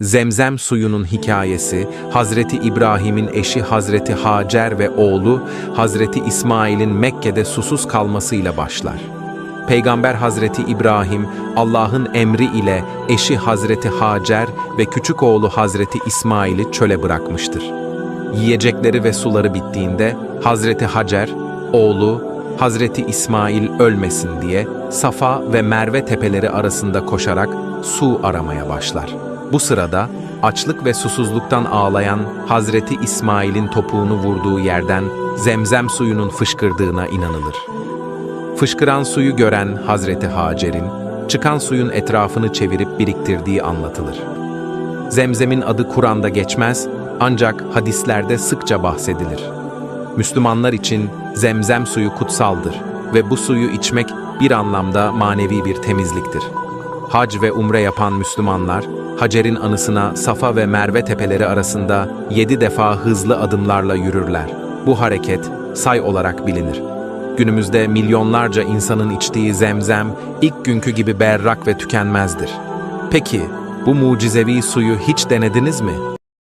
Zemzem suyunun hikayesi, Hazreti İbrahim'in eşi Hazreti Hacer ve oğlu Hazreti İsmail'in Mekke'de susuz kalmasıyla başlar. Peygamber Hazreti İbrahim, Allah'ın emri ile eşi Hazreti Hacer ve küçük oğlu Hazreti İsmail'i çöle bırakmıştır. Yiyecekleri ve suları bittiğinde Hazreti Hacer, oğlu Hazreti İsmail ölmesin diye Safa ve Merve tepeleri arasında koşarak su aramaya başlar. Bu sırada açlık ve susuzluktan ağlayan Hazreti İsmail'in topuğunu vurduğu yerden zemzem suyunun fışkırdığına inanılır. Fışkıran suyu gören Hazreti Hacer'in, çıkan suyun etrafını çevirip biriktirdiği anlatılır. Zemzem'in adı Kur'an'da geçmez ancak hadislerde sıkça bahsedilir. Müslümanlar için zemzem suyu kutsaldır ve bu suyu içmek bir anlamda manevi bir temizliktir. Hac ve umre yapan Müslümanlar, Hacer'in anısına Safa ve Merve tepeleri arasında yedi defa hızlı adımlarla yürürler. Bu hareket say olarak bilinir. Günümüzde milyonlarca insanın içtiği zemzem ilk günkü gibi berrak ve tükenmezdir. Peki, bu mucizevi suyu hiç denediniz mi?